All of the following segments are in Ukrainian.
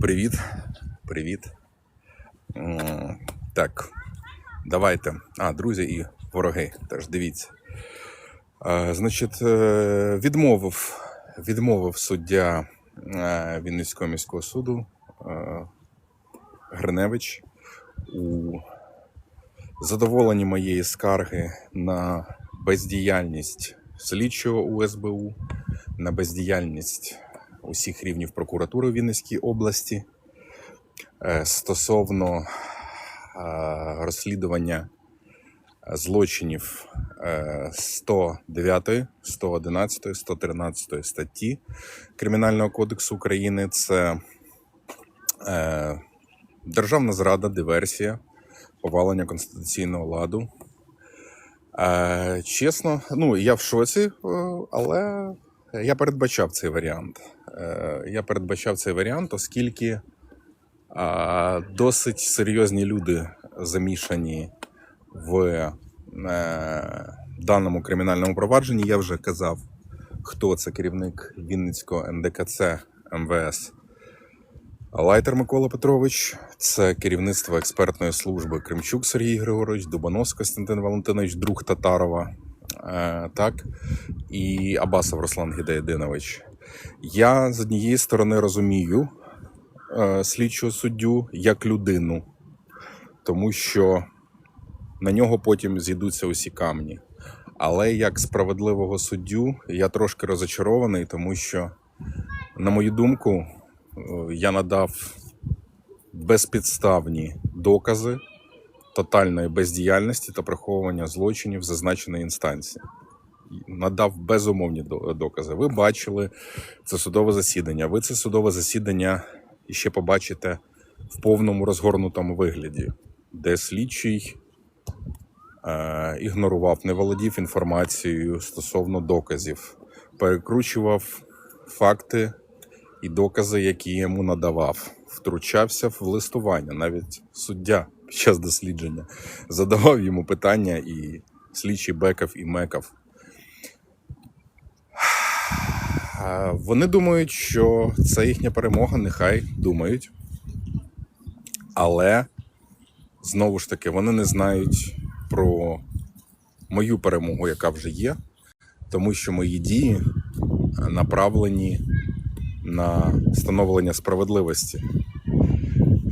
Привіт. Привіт. Так, давайте. А, друзі і вороги. Теж дивіться. Значить, е, відмовив, відмовив суддя е, Вінницького міського суду е, Гриневич у задоволенні моєї скарги на бездіяльність слідчого УСБУ, на бездіяльність усіх рівнів прокуратури в Вінницькій області е, стосовно е, розслідування злочинів е, 109, 111, 113 статті Кримінального кодексу України. Це е, державна зрада, диверсія, повалення конституційного ладу. Чесно, ну я в шоці, але я передбачав цей варіант. Е, я передбачав цей варіант, оскільки е, досить серйозні люди замішані в е, даному кримінальному провадженні. Я вже казав, хто це керівник Вінницького НДКЦ МВС. Лайтер Микола Петрович, це керівництво експертної служби Кримчук Сергій Григорович, Дубанос Костянтин Валентинович, друг Татарова, е, так, і Абасов Руслан Гідеєдинович. Я з однієї сторони розумію е, слідчого суддю як людину, тому що на нього потім зійдуться усі камні. Але як справедливого суддю я трошки розочарований, тому що, на мою думку, е, я надав безпідставні докази тотальної бездіяльності та приховування злочинів зазначеної інстанції. Надав безумовні докази. Ви бачили це судове засідання. Ви це судове засідання ще побачите в повному розгорнутому вигляді, де слідчий е, ігнорував, не володів інформацією стосовно доказів, перекручував факти і докази, які йому надавав, втручався в листування. Навіть суддя під час дослідження задавав йому питання, і слідчий бекав і мекав. Е, Вони думають, що це їхня перемога, нехай думають. Але знову ж таки, вони не знають про мою перемогу, яка вже є, тому що мої дії направлені на встановлення справедливості.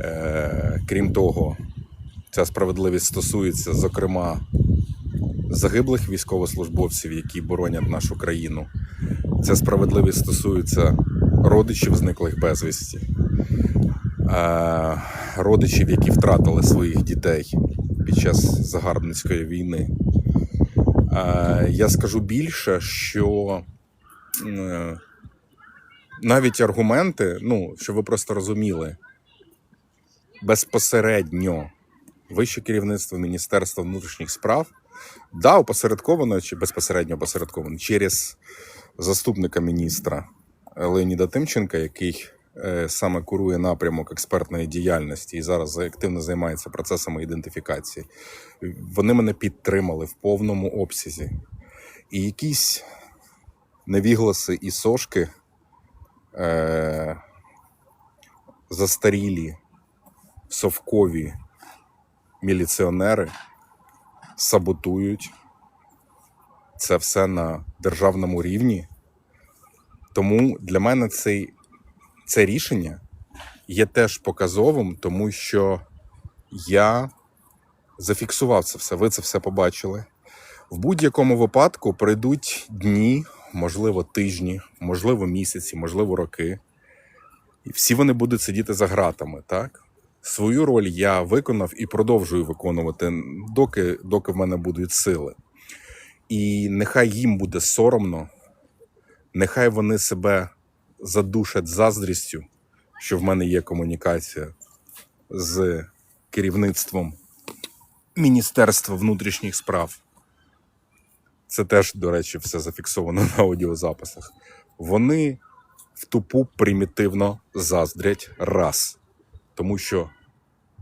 Е, крім того, ця справедливість стосується, зокрема, загиблих військовослужбовців, які боронять нашу країну. Ця справедливість стосується родичів зниклих безвісті, е, родичів, які втратили своїх дітей під час загарбницької війни. Е, Я скажу більше, що е, навіть аргументи, ну, щоб ви просто розуміли, безпосередньо вище керівництво Міністерства внутрішніх справ, да, опосередковано чи безпосередньо опосередковано через заступника міністра Леоніда Тимченка, який е, саме курує напрямок експертної діяльності і зараз активно займається процесами ідентифікації. Вони мене підтримали в повному обсязі. І якісь невігласи і сошки е, застарілі совкові міліціонери саботують це все на державному рівні. Тому для мене цей, це рішення є теж показовим, тому що я зафіксував це все. Ви це все побачили. В будь-якому випадку пройдуть дні, можливо, тижні, можливо, місяці, можливо, роки. І всі вони будуть сидіти за ґратами, так? Свою роль я виконав і продовжую виконувати, доки, доки в мене будуть сили. І нехай їм буде соромно, нехай вони себе задушать заздрістю, що в мене є комунікація з керівництвом Міністерства внутрішніх справ. Це теж, до речі, все зафіксовано на аудіозаписах. Вони в тупу примітивно заздрять раз, тому що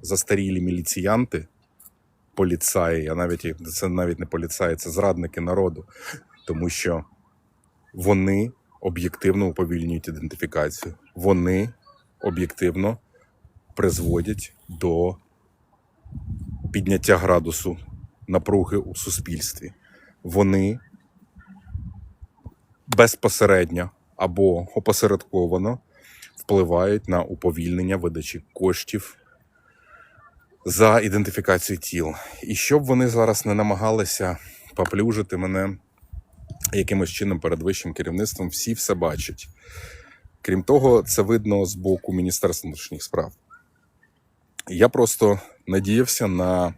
застарілі міліціянти, поліцаї, а навіть це навіть не поліцаї, це зрадники народу, тому що вони об'єктивно уповільнюють ідентифікацію. Вони об'єктивно призводять до підняття градусу напруги у суспільстві. Вони безпосередньо або опосередковано впливають на уповільнення видачі коштів за ідентифікацію тіл. І щоб вони зараз не намагалися поплюжити мене якимось чином перед вищим керівництвом, всі все бачать. Крім того, це видно з боку Міністерства внутрішніх справ. Я просто надіявся на,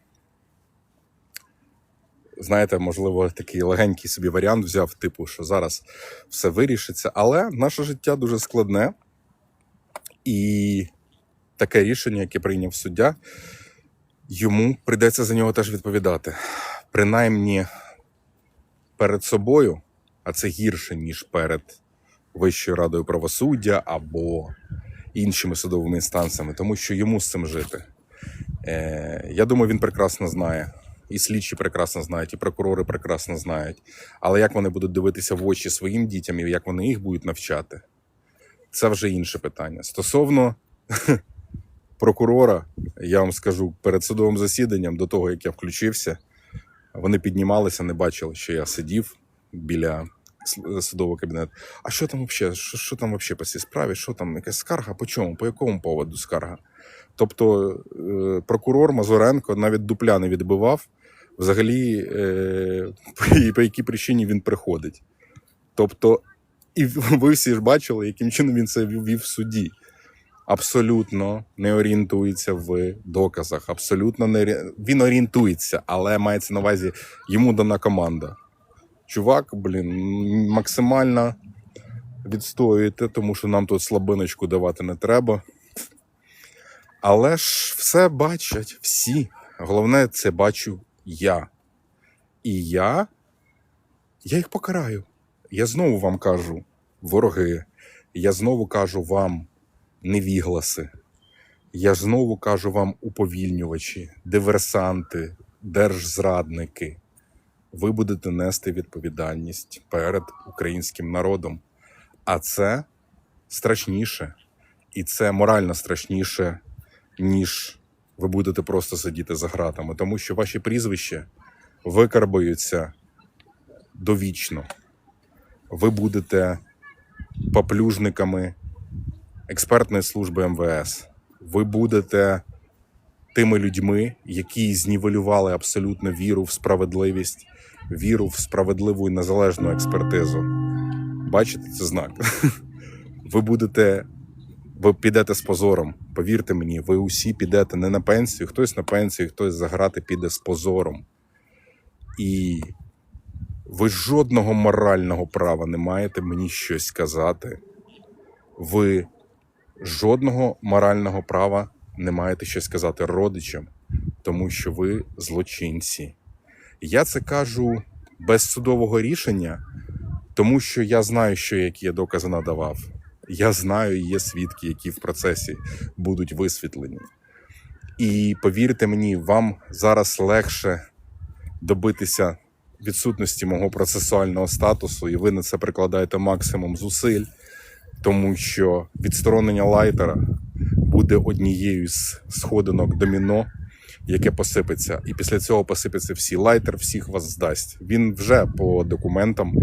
знаєте, можливо, такий легенький собі варіант взяв, типу, що зараз все вирішиться. Але наше життя дуже складне, і таке рішення, яке прийняв суддя, йому прийдеться за нього теж відповідати. Принаймні перед собою, а це гірше, ніж перед Вищою радою правосуддя або іншими судовими інстанціями, тому що йому з цим жити. Е, я думаю, він прекрасно знає. І слідчі прекрасно знають, і прокурори прекрасно знають. Але як вони будуть дивитися в очі своїм дітям і як вони їх будуть навчати, це вже інше питання. Стосовно прокурора, я вам скажу перед судовим засіданням, до того як я включився, вони піднімалися, не бачили, що я сидів біля судового кабінету. А що там взагалі? Що, що там взагалі по цій справі? Що там? Якась скарга? По чому? По якому поводу скарга? Тобто е, прокурор Мазуренко навіть дупля не відбивав, взагалі, е, по- якій причині він приходить. Тобто, і ви всі ж бачили, яким чином він це вів в суді. Абсолютно не орієнтується в доказах. Абсолютно не він орієнтується, але мається на увазі, йому дана команда. Чувак, блін, максимально відстоюєте, тому що нам тут слабиночку давати не треба. Але ж все бачать всі. Головне, це бачу я. І я, я їх покараю. Я знову вам кажу, вороги, я знову кажу вам невігласи. Я знову кажу вам уповільнювачі, диверсанти, держзрадники. Ви будете нести відповідальність перед українським народом. А це страшніше. І це морально страшніше, ніж ви будете просто сидіти за гратами, тому що ваші прізвища викарбуються довічно. Ви будете поплюжниками експертної служби МВС. Ви будете тими людьми, які знівелювали абсолютно віру в справедливість, віру в справедливу і незалежну експертизу. Бачите, це знак. Ви будете, ви підете з позором. Повірте мені, ви усі підете не на пенсію, хтось на пенсію, хтось за грати піде з позором. І ви жодного морального права не маєте мені щось сказати. Ви жодного морального права не маєте щось сказати родичам, тому що ви злочинці. Я це кажу без судового рішення, тому що я знаю, що які я докази надавав. Я знаю, є свідки, які в процесі будуть висвітлені. І повірте мені, вам зараз легше добитися відсутності мого процесуального статусу, і ви на це прикладаєте максимум зусиль, тому що відсторонення лайтера буде однією з сходинок доміно, яке посипеться. І після цього посипеться всі. Лайтер всіх вас здасть. Він вже по документам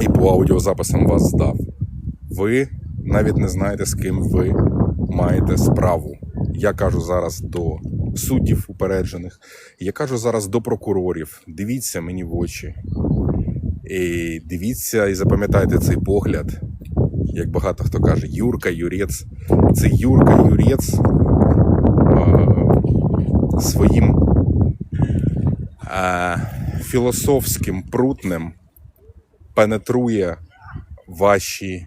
і по аудіозаписам вас здав. Ви навіть не знаєте, з ким ви маєте справу. Я кажу зараз до суддів упереджених, я кажу зараз до прокурорів. Дивіться мені в очі. І дивіться і запам'ятайте цей погляд. Як багато хто каже, Юрка, Юрець. Це Юрка Юрець своїм е, філософським прутнем пенетрує ваші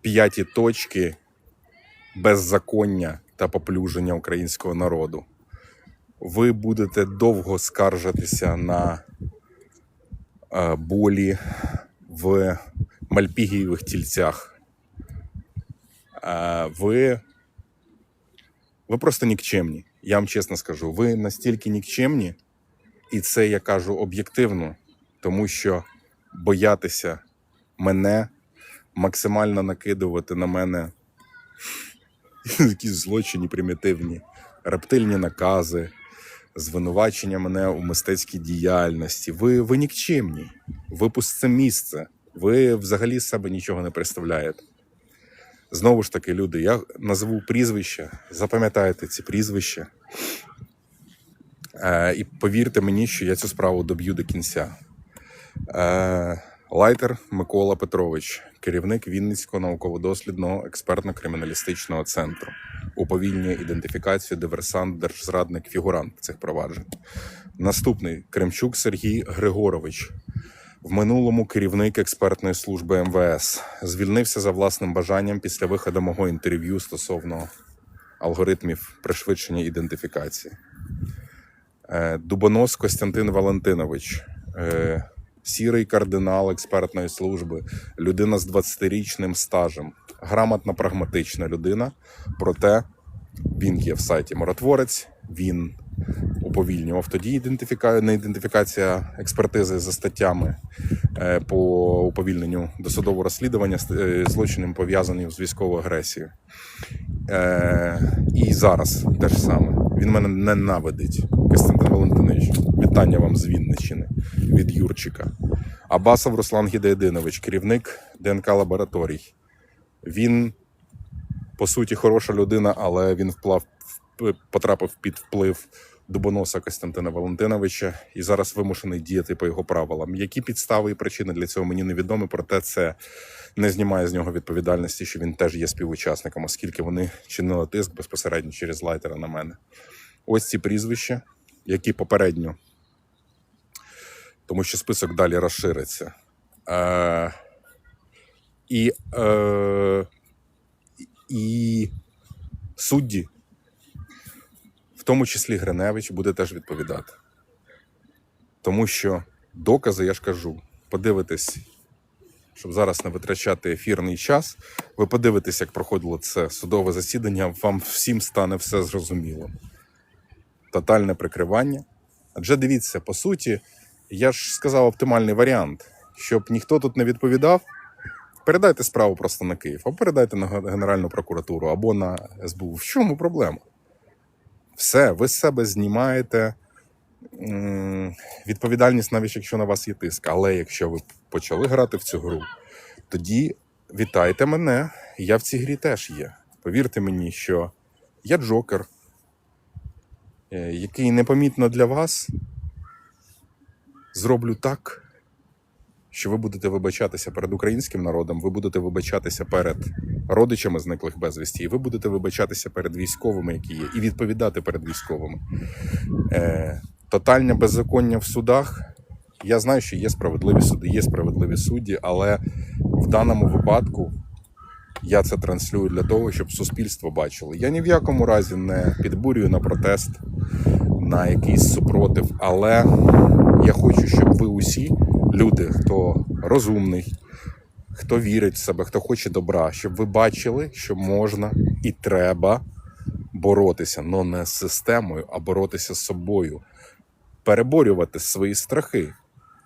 п'яті точки беззаконня та поплюження українського народу. Ви будете довго скаржитися на е, болі в мальпігієвих тільцях. Е, ви, ви просто нікчемні. Я вам чесно скажу, ви настільки нікчемні, і це я кажу об'єктивно, тому що боятися мене, максимально накидувати на мене якісь злочинні, примітивні, рептильні накази, звинувачення мене у мистецькій діяльності. Ви, ви нікчемні, ви пусте місце, ви взагалі себе нічого не представляєте. Знову ж таки, люди, я назву прізвища, запам'ятайте ці прізвища. Е, і повірте мені, що я цю справу доб'ю до кінця. Е, Лайтер Микола Петрович, керівник Вінницького науково-дослідного експертно-криміналістичного центру, уповільнює ідентифікацію диверсант, держзрадник, фігурант цих проваджень. Наступний Кремчук Сергій Григорович, в минулому керівник експертної служби МВС, звільнився за власним бажанням після виходу мого інтерв'ю стосовно алгоритмів пришвидшення ідентифікації. Е, Дубонос Костянтин Валентинович, е, сірий кардинал експертної служби, людина з 20-річним стажем, грамотна, прагматична людина. Проте він є в сайті Миротворець, він уповільнював тоді ідентифіка... не ідентифікація експертизи за статтями е, по уповільненню досудового розслідування е, злочинів пов'язаним з військовою агресією. Е, і зараз те ж саме. Він мене ненавидить. Костянтин Валентинович, вітання вам з Вінниччини від Юрчика. Абасов Руслан Гідеєдинович, керівник ДНК лабораторій. Він, по суті, хороша людина, але він вплав, потрапив під вплив Дубоноса Костянтина Валентиновича і зараз вимушений діяти по його правилам. Які підстави і причини для цього мені невідомі, проте це не знімає з нього відповідальності, що він теж є співучасником, оскільки вони чинили тиск безпосередньо через лайтера на мене. Ось ці прізвища, які попередньо, тому що список далі розшириться. Е, і, е, і судді, тому числі Гриневич, буде теж відповідати. Тому що докази, я ж кажу, подивитись, щоб зараз не витрачати ефірний час, ви подивитесь, як проходило це судове засідання, вам всім стане все зрозуміло. Тотальне прикривання. Адже дивіться, по суті, я ж сказав оптимальний варіант, щоб ніхто тут не відповідав. Передайте справу просто на Київ, або передайте на Генеральну прокуратуру, або на СБУ. В чому проблема? Все, ви з себе знімаєте відповідальність, навіть якщо на вас є тиск. Але якщо ви почали грати в цю гру, тоді вітайте мене. Я в цій грі теж є. Повірте мені, що я Джокер, е, який непомітно для вас зроблю так, що ви будете вибачатися перед українським народом, ви будете вибачатися перед родичами зниклих безвісті, і ви будете вибачатися перед військовими, які є, і відповідати перед військовими. Е, тотальне беззаконня в судах. Я знаю, що є справедливі суди, є справедливі судді, але в даному випадку я це транслюю для того, щоб суспільство бачило. Я ні в якому разі не підбурюю на протест, на якийсь супротив, але я хочу, щоб ви усі, люди, хто розумний, хто вірить в себе, хто хоче добра, щоб ви бачили, що можна і треба боротися, але не з системою, а боротися з собою, переборювати свої страхи,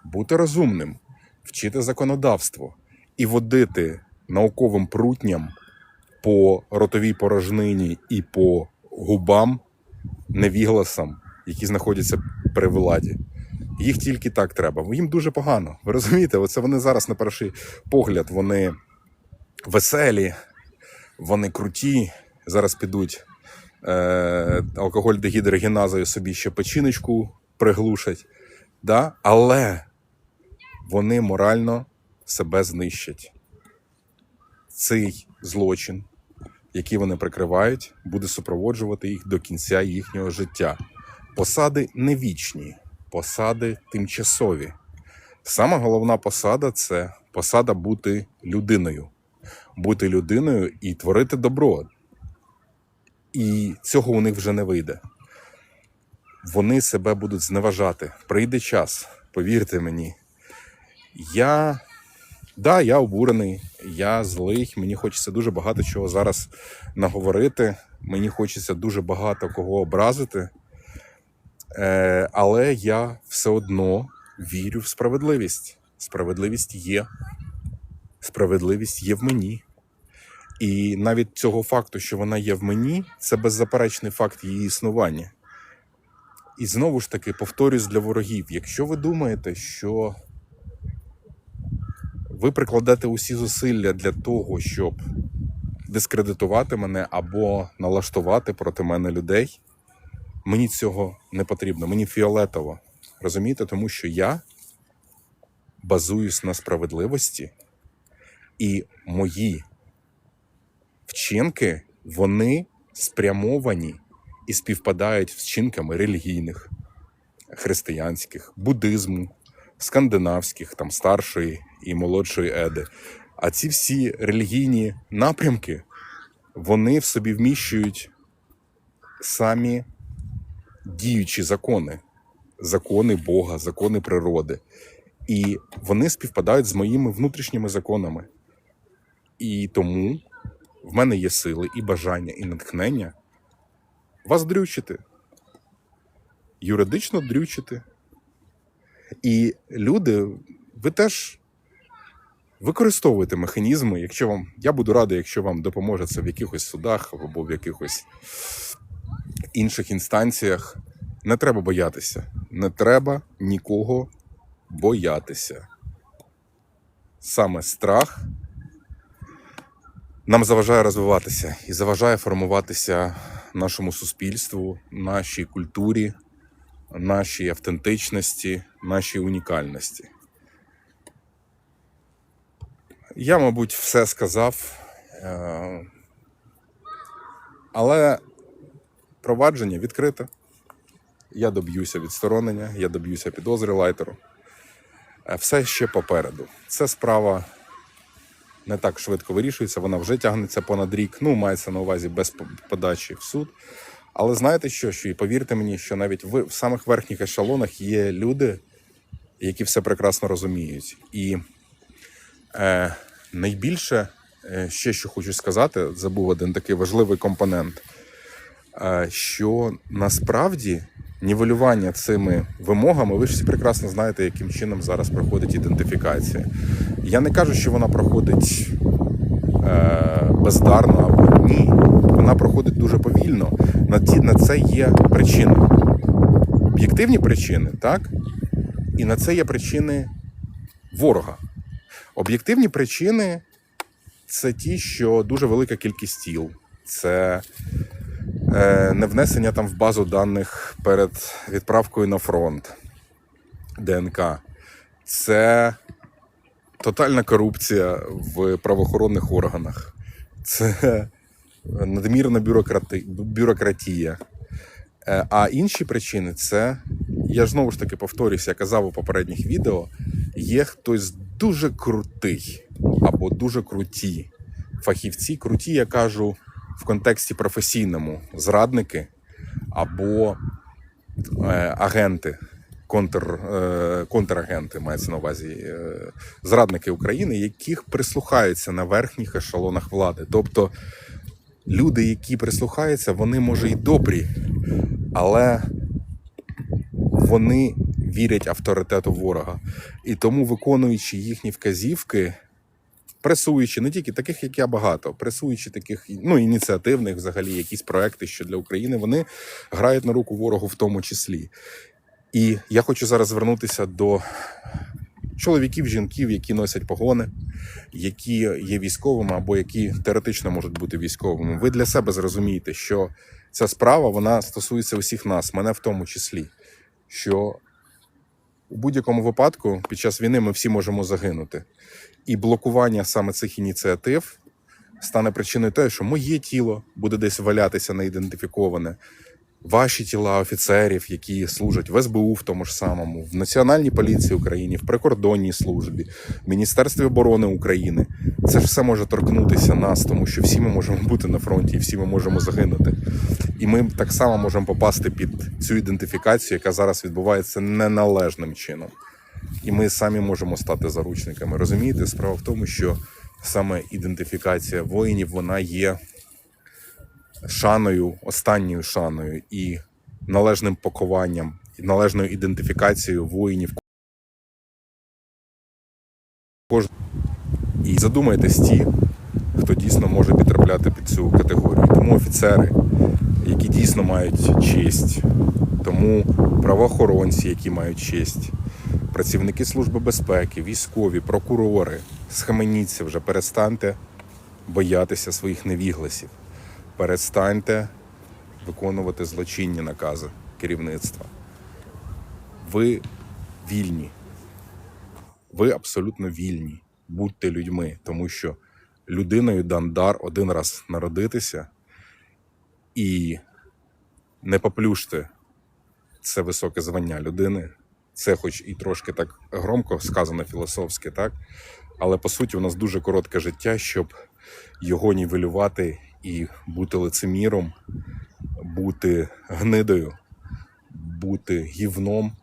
бути розумним, вчити законодавство і водити науковим прутням по ротовій порожнині і по губам невігласам, які знаходяться при владі. Їх тільки так треба. Їм дуже погано. Ви розумієте? Оце вони зараз на перший погляд вони веселі, вони круті. Зараз підуть е, алкоголь дегідрогеназою собі ще печіночку приглушать. Да? Але вони морально себе знищать. Цей злочин, який вони прикривають, буде супроводжувати їх до кінця їхнього життя. Посади не вічні, посади тимчасові. Сама головна посада це посада бути людиною, бути людиною і творити добро. І цього у них вже не вийде. Вони себе будуть зневажати. Прийде час, повірте мені. Я, да, я обурений, я злий, мені хочеться дуже багато чого зараз наговорити. Мені хочеться дуже багато кого образити. Е, але я все одно вірю в справедливість. Справедливість є. Справедливість є в мені. І навіть цього факту, що вона є в мені, це беззаперечний факт її існування. І знову ж таки повторюсь для ворогів: якщо ви думаєте, що ви прикладете усі зусилля для того, щоб дискредитувати мене або налаштувати проти мене людей, мені цього не потрібно. Мені фіолетово. Розумієте, тому що я базуюсь на справедливості, і мої вчинки вони спрямовані і співпадають вчинками релігійних, християнських, буддизму, скандинавських, там старшої і молодшої еди. А ці всі релігійні напрямки вони в собі вміщують самі діючі закони, закони Бога, закони природи. І вони співпадають з моїми внутрішніми законами. І тому в мене є сили і бажання, і натхнення вас дрючити, юридично дрючити. І люди, ви теж використовуєте механізми, якщо вам. Я буду радий, якщо вам допоможе це в якихось судах або в якихось інших інстанціях. Не треба боятися. Не треба нікого боятися. Саме страх нам заважає розвиватися і заважає формуватися нашому суспільству, нашій культурі, нашій автентичності, нашій унікальності. Я, мабуть, все сказав, е, але провадження відкрите. Я доб'юся відсторонення, я доб'юся підозри лайтеру. Е, Все ще попереду. Це справа не так швидко вирішується, вона вже тягнеться понад рік. Ну, мається на увазі без подачі в суд. Але знаєте що? що і повірте мені, що навіть в, в самих верхніх ешелонах є люди, які все прекрасно розуміють. І е, найбільше, е, ще що хочу сказати, забув один такий важливий компонент, що насправді нівелювання цими вимогами, ви ж всі прекрасно знаєте, яким чином зараз проходить ідентифікація. Я не кажу, що вона проходить е, бездарно або ні. Вона проходить дуже повільно. На це є причини. Об'єктивні причини, так? І на це є причини ворога. Об'єктивні причини це ті, що дуже велика кількість тіл. Це е, не внесення там в базу даних перед відправкою на фронт ДНК. Це тотальна корупція в правоохоронних органах. Це надмірна бюрократи... бюрократія. Е, А інші причини це, я ж знову ж таки повторюся, я казав у попередніх відео, є хтось дуже крутий або дуже круті фахівці. Круті, я кажу в контексті професійному, зрадники або е, агенти, контр, е, контрагенти, мається на увазі, е, зрадники України, яких прислухаються на верхніх ешелонах влади. Тобто люди, які прислухаються, вони може й добрі, але вони вірять авторитету ворога. І тому, виконуючи їхні вказівки, пресуючи не тільки таких, як я багато, пресуючи таких ну, ініціативних взагалі якісь проекти, що для України, вони грають на руку ворогу в тому числі. І я хочу зараз звернутися до чоловіків, жінків, які носять погони, які є військовими або які теоретично можуть бути військовими. Ви для себе зрозумієте, що ця справа вона стосується усіх нас, мене в тому числі. Що у будь-якому випадку під час війни ми всі можемо загинути. І блокування саме цих ініціатив стане причиною того, що моє тіло буде десь валятися неідентифіковане. Ваші тіла офіцерів, які служать в СБУ, в тому ж самому, в Національній поліції України, в прикордонній службі, в Міністерстві оборони України, це ж все може торкнутися нас, тому що всі ми можемо бути на фронті, і всі ми можемо загинути. І ми так само можемо попасти під цю ідентифікацію, яка зараз відбувається неналежним чином. І ми самі можемо стати заручниками. Розумієте, справа в тому, що саме ідентифікація воїнів вона є шаною, останньою шаною і належним пакуванням, і належною ідентифікацією воїнів. І задумайтесь ті, хто дійсно може підтрапляти під цю категорію. Тому офіцери, які дійсно мають честь, тому правоохоронці, які мають честь, працівники Служби безпеки, військові, прокурори, схаменіться вже, перестаньте боятися своїх невігласів, перестаньте виконувати злочинні накази керівництва. Ви вільні. Ви абсолютно вільні. Будьте людьми, тому що людиною дан дар один раз народитися і не поплюште це високе звання людини. Це, хоч і трошки так громко сказано філософськи, так? Але по суті, у нас дуже коротке життя, щоб його нівелювати і бути лицеміром, бути гнидою, бути гівном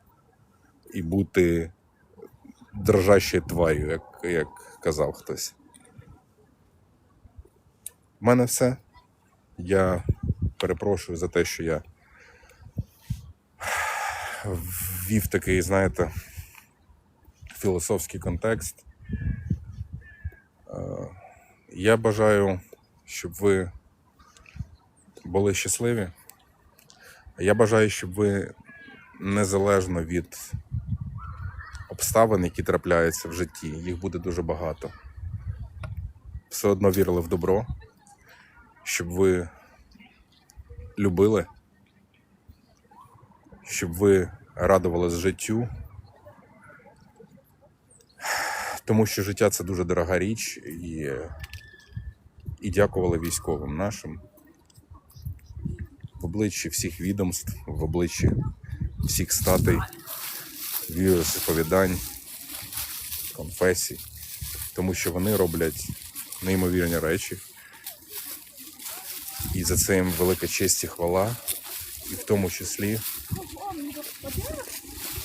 і бути дрожащою тварю, як, як казав хтось. У мене все. Я перепрошую за те, що я ввів такий, знаєте, філософський контекст. Е, Я бажаю, щоб ви були щасливі. Я бажаю, щоб ви незалежно від обставин, які трапляються в житті, їх буде дуже багато. Все одно вірили в добро, щоб ви любили, щоб ви радувались життю. Тому що життя це дуже дорога річ, і, і дякували військовим нашим в обличчі всіх відомств, в обличчі всіх статей, віросповідань, конфесій, тому що вони роблять неймовірні речі. І за це їм велика честь і хвала. І в тому числі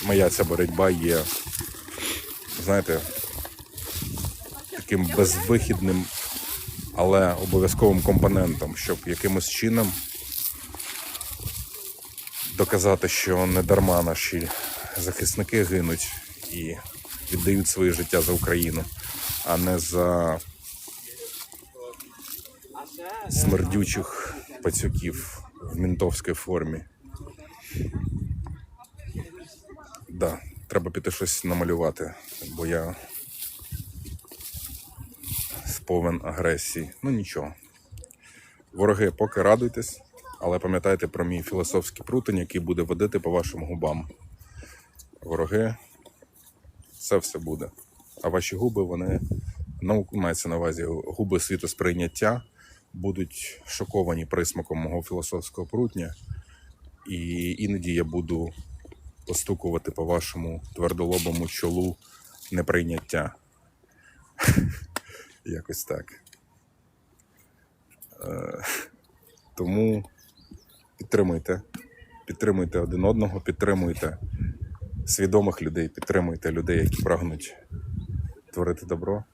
моя ця боротьба є, знаєте, таким безвихідним, але обов'язковим компонентом, щоб якимось чином доказати, що не дарма наші захисники гинуть і віддають своє життя за Україну, а не за смердючих пацюків в ментовській формі. Да, треба піти щось намалювати, бо я сповен агресії. Ну нічого. Вороги, поки радуйтесь, але пам'ятайте про мій філософський прутень, який буде водити по вашим губам. Вороги, це все буде. А ваші губи, вони ну, мається на увазі губи світосприйняття, будуть шоковані присмаком мого філософського прутня. І іноді я буду постукувати по вашому твердолобому чолу неприйняття. Якось так. Е, Тому підтримуйте. Підтримуйте один одного, підтримуйте свідомих людей, підтримуйте людей, які прагнуть творити добро.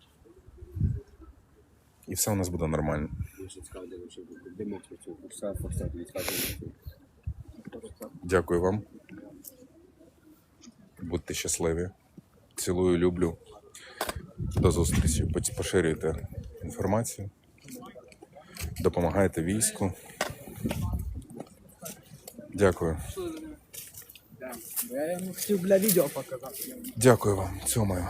І все у нас буде нормально. Дякую вам. Будьте щасливі. Цілую, люблю. До зустрічі. Поширюйте інформацію. Допомагайте війську. Дякую. Я йому хотів для відео показати. Дякую вам. Цьомаю.